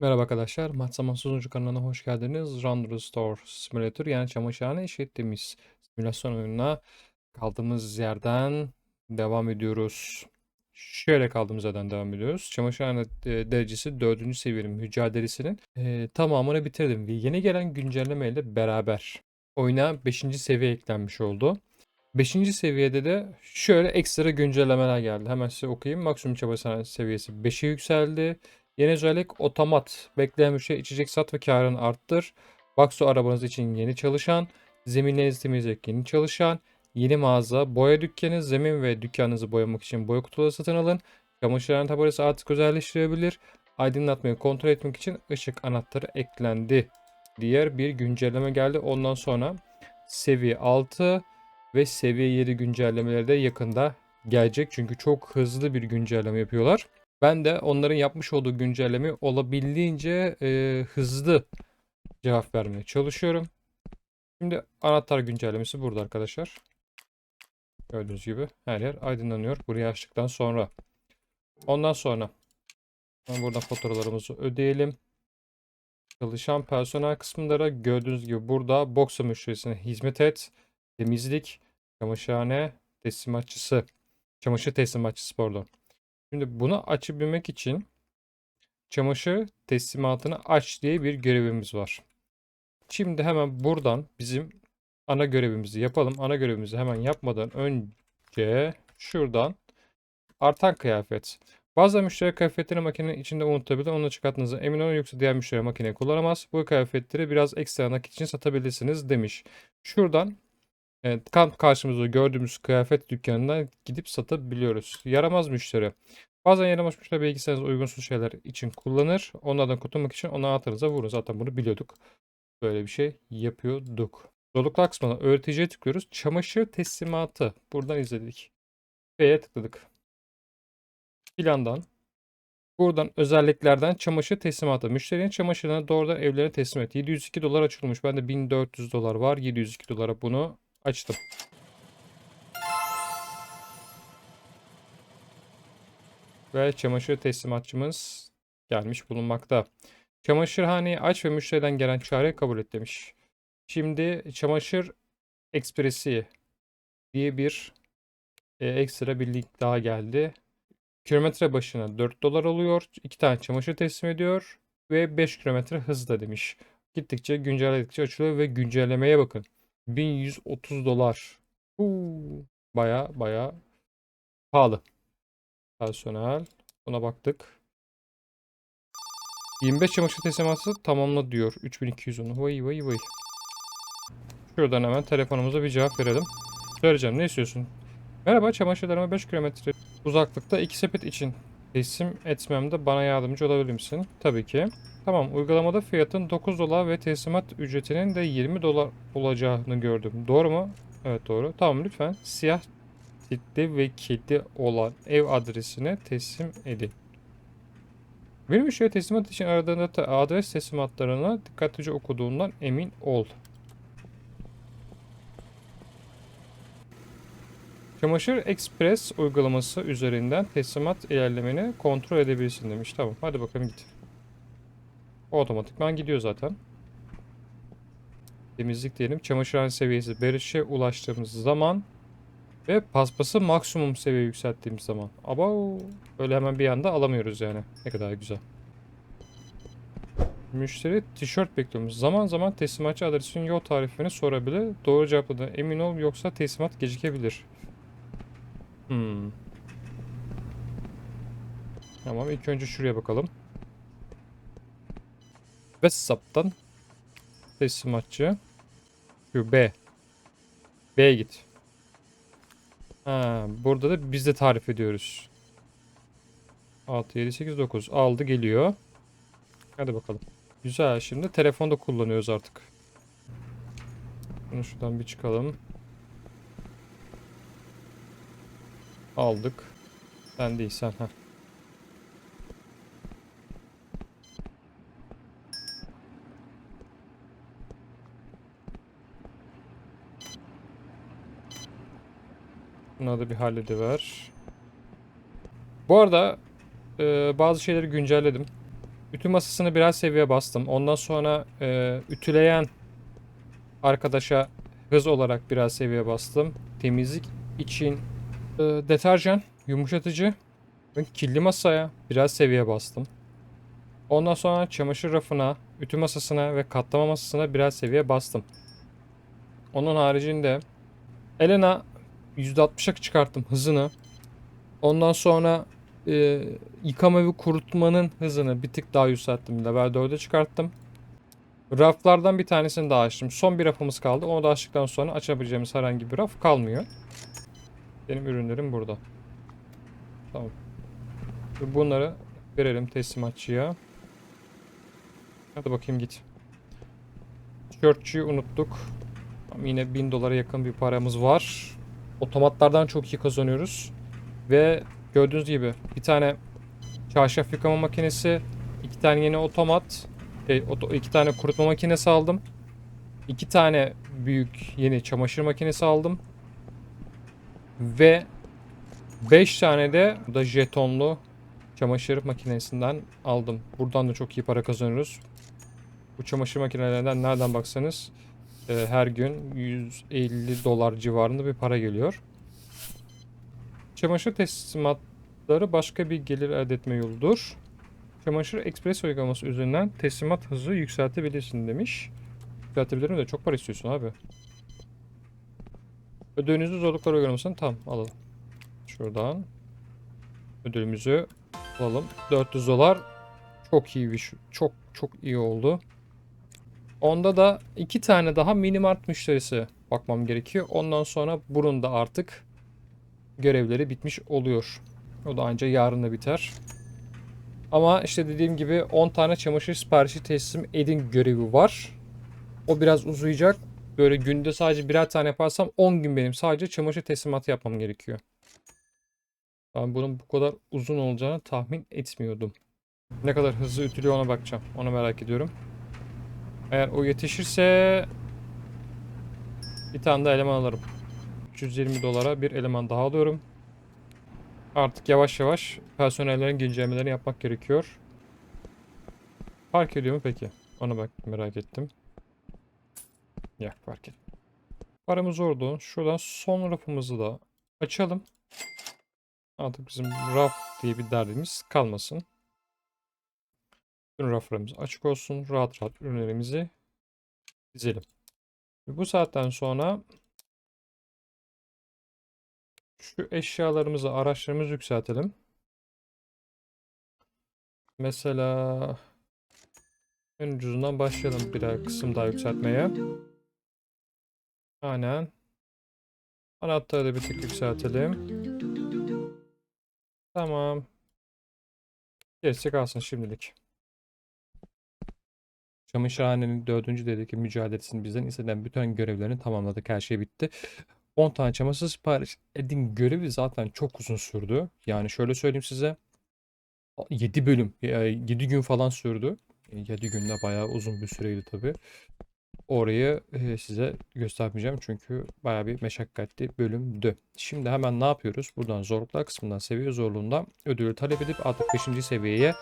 Merhaba arkadaşlar, Mat Zaman Sunucu kanalına hoş geldiniz. Random Store Simulator yani çamaşırhane işlettiğimiz simülasyon oyununa kaldığımız yerden devam ediyoruz. Şöyle kaldığımız yerden devam ediyoruz. Çamaşırhane e, derecesi 4. seviyenin mücadelesinin e, tamamını bitirdim ve yeni gelen güncelleme ile beraber oyuna 5. seviye eklenmiş oldu. 5. seviyede de şöyle ekstra güncellemeler geldi. Hemen size okuyayım. Maksimum çaba seviyesi 5'e yükseldi. Yeni özellik otomat. Bekleyen müşteri içecek sat ve karını arttır. Bakso arabanız için yeni çalışan. Zeminlerinizi temizleyecek yeni çalışan. Yeni mağaza. Boya dükkanı. Zemin ve dükkanınızı boyamak için boya kutuları satın alın. Çamaşırhane tabelası artık özelleştirebilir. Aydınlatmayı kontrol etmek için ışık anahtarı eklendi. Diğer bir güncelleme geldi. Ondan sonra seviye 6 ve seviye 7 güncellemeleri de yakında gelecek. Çünkü çok hızlı bir güncelleme yapıyorlar. Ben de onların yapmış olduğu güncelleme olabildiğince e, hızlı cevap vermeye çalışıyorum. Şimdi anahtar güncellemesi burada arkadaşlar. Gördüğünüz gibi her yer aydınlanıyor. Burayı açtıktan sonra. Ondan sonra buradan faturalarımızı ödeyelim. Çalışan personel kısımlara gördüğünüz gibi burada Boxa müşterisine hizmet et. Temizlik, çamaşırhane teslimatçısı. Çamaşır teslimatçısı pardon. Şimdi bunu açabilmek için çamaşır teslimatını aç diye bir görevimiz var. Şimdi hemen buradan bizim ana görevimizi yapalım. Ana görevimizi hemen yapmadan önce şuradan artan kıyafet. Bazı müşteri kıyafetleri makinenin içinde unutabilir. Onu çıkarttığınızda emin olun yoksa diğer müşteri makineyi kullanamaz. Bu kıyafetleri biraz ekstra nakit için satabilirsiniz demiş. Şuradan Evet, kamp karşımızda gördüğümüz kıyafet dükkanına gidip satabiliyoruz. Yaramaz müşteri. Bazen yaramaz müşteri bilgisayarınız uygunsuz şeyler için kullanır. Onlardan kurtulmak için onu anahtarınıza vurun. Zaten bunu biliyorduk. Böyle bir şey yapıyorduk. Zorluklar kısmına öğreticiye tıklıyoruz. Çamaşır teslimatı. Buradan izledik. B'ye tıkladık. Plandan. Buradan özelliklerden çamaşır teslimatı. Müşterinin çamaşırını doğrudan evlerine teslim et. 702 dolar açılmış. Bende 1400 dolar var. 702 dolara bunu Açtım. Ve çamaşır teslimatçımız gelmiş bulunmakta. Çamaşırhaneyi aç ve müşteriden gelen çağrıyı kabul et demiş. Şimdi çamaşır ekspresi diye bir e, ekstra bir link daha geldi. Kilometre başına 4 dolar oluyor. 2 tane çamaşır teslim ediyor. Ve 5 kilometre hızla demiş. Gittikçe güncelledikçe açılıyor ve güncellemeye bakın. 1130 dolar. Uuu, baya baya pahalı. Personel. Buna baktık. 25 çamaşır teslimatı tamamla diyor. 3210. Vay vay vay. Şuradan hemen telefonumuza bir cevap verelim. Söyleyeceğim ne istiyorsun? Merhaba çamaşırlarıma 5 kilometre uzaklıkta iki sepet için teslim etmemde bana yardımcı olabilir misin? Tabii ki. Tamam uygulamada fiyatın 9 dolar ve teslimat ücretinin de 20 dolar olacağını gördüm. Doğru mu? Evet doğru. Tamam lütfen siyah kilitli ve kilitli olan ev adresine teslim edin. Bir müşteri teslimat için aradığında adres teslimatlarına dikkatlice okuduğundan emin ol. Çamaşır Express uygulaması üzerinden teslimat ilerlemeni kontrol edebilirsin demiş. Tamam hadi bakalım git. Otomatikman gidiyor zaten. Temizlik diyelim. Çamaşırhane seviyesi 5'e ulaştığımız zaman ve paspası maksimum seviye yükselttiğimiz zaman. Ama öyle hemen bir anda alamıyoruz yani. Ne kadar güzel. Müşteri tişört bekliyormuş. Zaman zaman teslimatçı adresin yol tarifini sorabilir. Doğru cevapladığına emin ol yoksa teslimat gecikebilir. Hmm. Tamam ilk önce şuraya bakalım. Whatsapp'tan teslimatçı. Şu B. B'ye git. Ha, burada da biz de tarif ediyoruz. 6, 7, 8, 9. Aldı geliyor. Hadi bakalım. Güzel. Şimdi telefonda kullanıyoruz artık. Bunu şuradan bir çıkalım. Aldık. Sen değil sen. Heh. Bunları da bir hallediver. Bu arada e, bazı şeyleri güncelledim. Ütü masasını biraz seviye bastım. Ondan sonra e, ütüleyen arkadaşa hız olarak biraz seviye bastım. Temizlik için e, deterjan, yumuşatıcı ve kirli masaya biraz seviye bastım. Ondan sonra çamaşır rafına, ütü masasına ve katlama masasına biraz seviye bastım. Onun haricinde Elena %60'a çıkarttım hızını. Ondan sonra e, yıkama ve kurutmanın hızını bir tık daha yükselttim. Level 4'e çıkarttım. Raflardan bir tanesini daha açtım. Son bir rafımız kaldı. Onu da açtıktan sonra açabileceğimiz herhangi bir raf kalmıyor. Benim ürünlerim burada. Tamam. Bunları verelim teslimatçıya. Hadi bakayım git. Tişörtçüyü unuttuk. Yine 1000 dolara yakın bir paramız var. Otomatlardan çok iyi kazanıyoruz. Ve gördüğünüz gibi bir tane çarşaf yıkama makinesi, iki tane yeni otomat, oto- iki tane kurutma makinesi aldım. İki tane büyük yeni çamaşır makinesi aldım. Ve 5 tane de da jetonlu çamaşır makinesinden aldım. Buradan da çok iyi para kazanıyoruz. Bu çamaşır makinelerinden nereden baksanız e, her gün 150 dolar civarında bir para geliyor. Çamaşır teslimatları başka bir gelir elde etme yoludur. Çamaşır ekspres uygulaması üzerinden teslimat hızı yükseltebilirsin demiş. Yükseltebilirim de çok para istiyorsun abi. Ödülünüzü zorluklar uygulamasını tam alalım. Şuradan. Ödülümüzü alalım. 400 dolar. Çok iyi bir çok çok iyi oldu. Onda da iki tane daha minimart müşterisi bakmam gerekiyor. Ondan sonra bunun da artık görevleri bitmiş oluyor. O da ancak yarın da biter. Ama işte dediğim gibi 10 tane çamaşır siparişi teslim edin görevi var. O biraz uzayacak. Böyle günde sadece birer tane yaparsam 10 gün benim sadece çamaşır teslimatı yapmam gerekiyor. Ben bunun bu kadar uzun olacağını tahmin etmiyordum. Ne kadar hızlı ütülüyor ona bakacağım. Onu merak ediyorum. Eğer o yetişirse bir tane daha eleman alırım. 320 dolara bir eleman daha alıyorum. Artık yavaş yavaş personellerin güncellemelerini yapmak gerekiyor. Fark ediyor mu peki? Ona bak merak ettim. Ya fark et. Paramız orada. Şuradan son rafımızı da açalım. Artık bizim raf diye bir derdimiz kalmasın. Bütün raflarımız açık olsun. Rahat rahat ürünlerimizi dizelim. Bu saatten sonra şu eşyalarımızı, araçlarımızı yükseltelim. Mesela en ucuzundan başlayalım birer kısım daha yükseltmeye. Aynen. Anahtarı da bir tık yükseltelim. Tamam. Gerisi kalsın şimdilik. Çamaşırhanenin dördüncü devredeki mücadelesini bizden istenen bütün görevlerini tamamladık. Her şey bitti. 10 tane çamaşır sipariş edin görevi zaten çok uzun sürdü. Yani şöyle söyleyeyim size. 7 bölüm, 7 gün falan sürdü. 7 günde bayağı uzun bir süreydi tabii. Orayı e, size göstermeyeceğim çünkü bayağı bir meşakkatli bölümdü. Şimdi hemen ne yapıyoruz? Buradan zorluklar kısmından seviye zorluğunda ödülü talep edip artık 5. seviyeye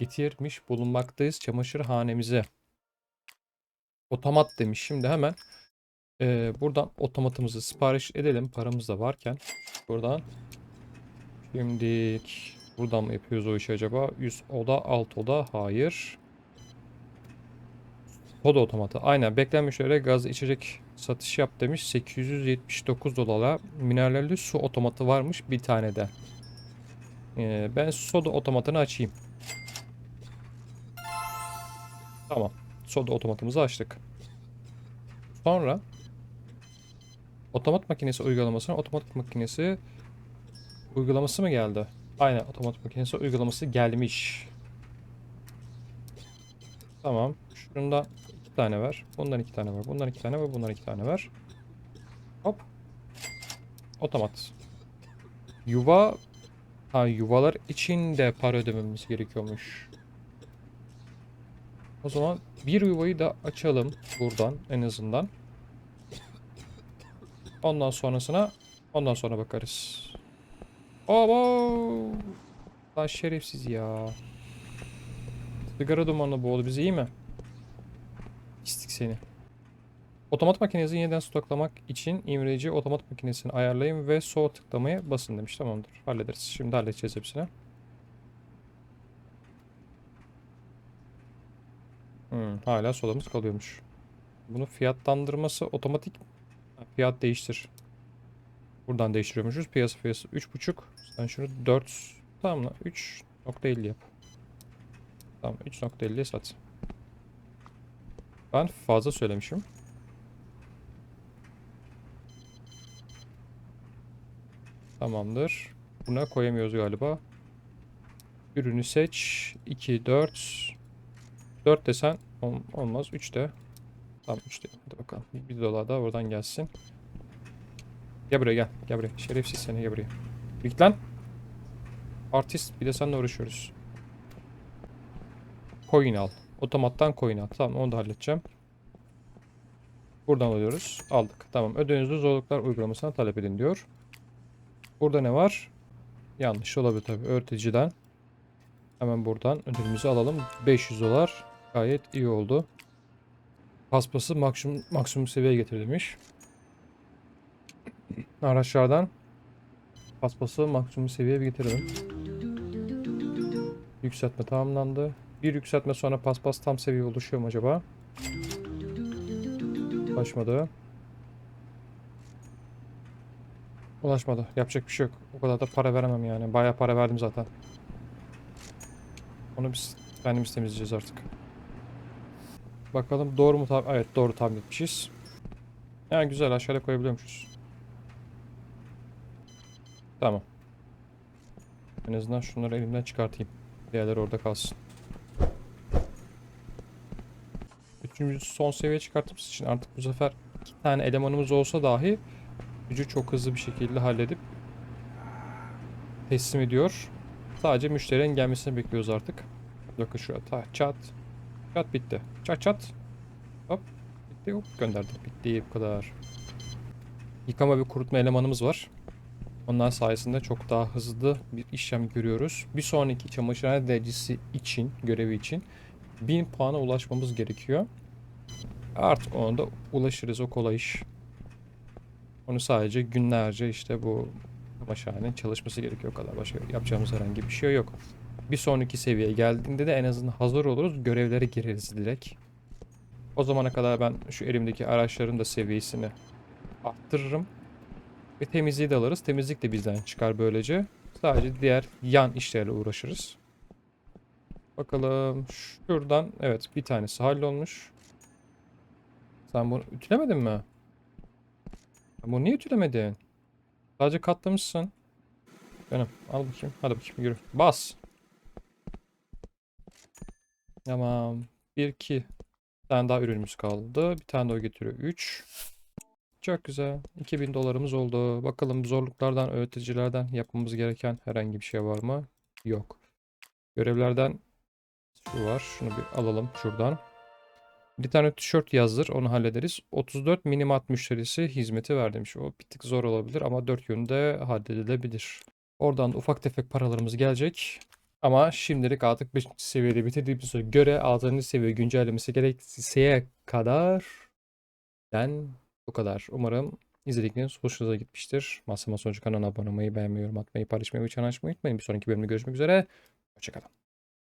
getirmiş bulunmaktayız çamaşırhanemize. Otomat demiş. Şimdi hemen e, buradan otomatımızı sipariş edelim. Paramız da varken. Buradan. Şimdi buradan mı yapıyoruz o işi acaba? Üst oda, alt oda. Hayır. Soda otomatı. Aynen. Beklenmiş üzere gazlı içecek satış yap demiş. 879 dolara mineralli su otomatı varmış bir tane de. Ee, ben soda otomatını açayım. Tamam. Soda otomatımızı açtık. Sonra otomat makinesi uygulamasına otomatik makinesi uygulaması mı geldi? Aynen otomatik makinesi uygulaması gelmiş. Tamam. Şundan iki tane var. Bundan iki tane var. Bundan iki tane var. Bundan iki tane var. Hop. Otomat. Yuva ha, yuvalar için de para ödememiz gerekiyormuş. O zaman bir yuvayı da açalım buradan en azından. Ondan sonrasına ondan sonra bakarız. Abo! Lan şerefsiz ya. Sigara dumanı boğdu bizi iyi mi? Pislik seni. Otomat makinenizi yeniden stoklamak için imreci otomat makinesini ayarlayın ve sol tıklamaya basın demiş. Tamamdır. Hallederiz. Şimdi halledeceğiz hepsini. Hmm, hala solamız kalıyormuş. Bunu fiyatlandırması otomatik fiyat değiştir. Buradan değiştiriyormuşuz. Piyasa fiyatı 3.5. Sen şunu 4 tamam lan 3.50 yap. Tamam 3.50'ye sat. Ben fazla söylemişim. Tamamdır. Buna koyamıyoruz galiba. Ürünü seç. 2, 4. 4 desen ol- olmaz. 3 de. Tamam 3 de. Hadi bakalım. 1 dolar da oradan gelsin. Gel buraya gel. Gel buraya. Şerefsiz seni gel buraya. Git lan. Artist. Bir de seninle uğraşıyoruz. Coin al. Otomattan coin al. Tamam onu da halledeceğim. Buradan alıyoruz. Aldık. Tamam. Ödünüzü zorluklar uygulamasına talep edin diyor. Burada ne var? Yanlış olabilir tabii. Öğreticiden. Hemen buradan ödülümüzü alalım. 500 dolar. Gayet iyi oldu. Paspası maksimum, maksimum seviyeye getirmiş. Araçlardan paspası maksimum seviyeye getirelim. Yükseltme tamamlandı. Bir yükseltme sonra paspas tam seviye oluşuyor mu acaba? Ulaşmadı. Ulaşmadı. Yapacak bir şey yok. O kadar da para veremem yani. Bayağı para verdim zaten. Onu biz kendimiz temizleyeceğiz artık. Bakalım doğru mu? tahmin- Evet doğru tahmin etmişiz. Yani güzel aşağıya koyabiliyormuşuz. Tamam. En azından şunları elimden çıkartayım. Diğerleri orada kalsın. Üçüncü son seviye çıkartmamız için artık bu sefer iki tane elemanımız olsa dahi gücü çok hızlı bir şekilde halledip teslim ediyor. Sadece müşterinin gelmesini bekliyoruz artık. Bakın şurada çat. Çat bitti. Çat çat. Hop. Bitti hop gönderdim. Bitti bu kadar. Yıkama ve kurutma elemanımız var. Onlar sayesinde çok daha hızlı bir işlem görüyoruz. Bir sonraki çamaşırhane derecesi için, görevi için 1000 puana ulaşmamız gerekiyor. Artık ona da ulaşırız o kolay iş. Onu sadece günlerce işte bu çamaşırhanenin çalışması gerekiyor o kadar. Başka yapacağımız herhangi bir şey yok. Bir sonraki seviyeye geldiğinde de en azından hazır oluruz. Görevlere gireriz direkt. O zamana kadar ben şu elimdeki araçların da seviyesini arttırırım. Ve temizliği de alırız. Temizlik de bizden çıkar böylece. Sadece diğer yan işlerle uğraşırız. Bakalım şuradan evet bir tanesi hallolmuş. Sen bunu ütülemedin mi? Sen bunu niye ütülemedin? Sadece katlamışsın. Canım al bakayım. Hadi bakayım yürü. Bas. Tamam. 1 2 bir tane daha ürünümüz kaldı. Bir tane daha getiriyor. 3. Çok güzel. 2000 dolarımız oldu. Bakalım zorluklardan, öğreticilerden yapmamız gereken herhangi bir şey var mı? Yok. Görevlerden şu var. Şunu bir alalım şuradan. Bir tane tişört yazdır. Onu hallederiz. 34 minimat müşterisi hizmeti ver demiş. O bir tık zor olabilir ama 4 yönde halledilebilir. Oradan da ufak tefek paralarımız gelecek. Ama şimdilik artık 5. seviyede bitirdiğimize göre 6. seviye güncellemesi gerektiğe kadar ben bu kadar. Umarım izledikleriniz hoşunuza gitmiştir. Masa Sonucu kanalına abone olmayı, beğenmeyi, yorum atmayı, paylaşmayı ve çan açmayı unutmayın. Bir sonraki bölümde görüşmek üzere. Hoşçakalın.